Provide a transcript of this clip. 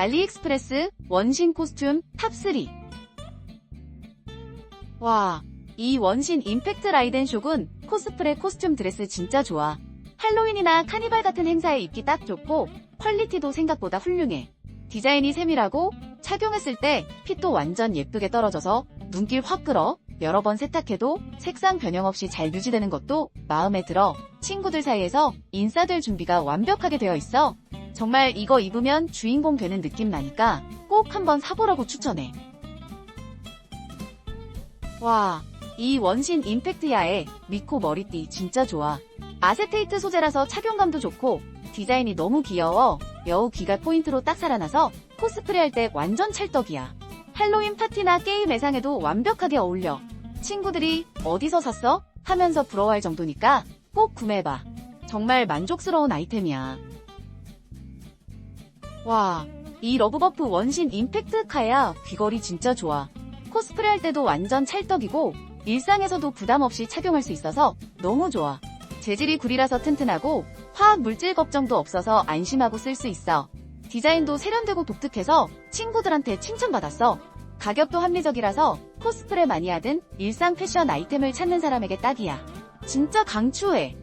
알리익스프레스 원신 코스튬 탑3 와, 이 원신 임팩트 라이덴 ሾ군 코스프레 코스튬 드레스 진짜 좋아. 할로윈이나 카니발 같은 행사에 입기 딱 좋고 퀄리티도 생각보다 훌륭해. 디자인이 세밀하고 착용했을 때 핏도 완전 예쁘게 떨어져서 눈길 확 끌어 여러 번 세탁해도 색상 변형 없이 잘 유지되는 것도 마음에 들어 친구들 사이에서 인싸될 준비가 완벽하게 되어 있어. 정말 이거 입으면 주인공 되는 느낌 나니까 꼭 한번 사보라고 추천해. 와, 이 원신 임팩트야의 미코 머리띠 진짜 좋아. 아세테이트 소재라서 착용감도 좋고 디자인이 너무 귀여워. 여우 귀가 포인트로 딱 살아나서 코스프레 할 때 완전 찰떡이야. 할로윈 파티나 게임 예상에도 완벽하게 어울려. 친구들이 어디서 샀어? 하면서 부러워할 정도니까 꼭 구매해봐. 정말 만족스러운 아이템이야. 와, 이 러브버프 원신 임팩트 카야 귀걸이 진짜 좋아. 코스프레 할 때도 완전 찰떡이고 일상에서도 부담 없이 착용할 수 있어서 너무 좋아. 재질이 구리라서 튼튼하고 화학 물질 걱정도 없어서 안심하고 쓸 수 있어. 디자인도 세련되고 독특해서 친구들한테 칭찬받았어. 가격도 합리적이라서 코스프레 많이 하든 일상 패션 아이템을 찾는 사람에게 딱이야. 진짜 강추해.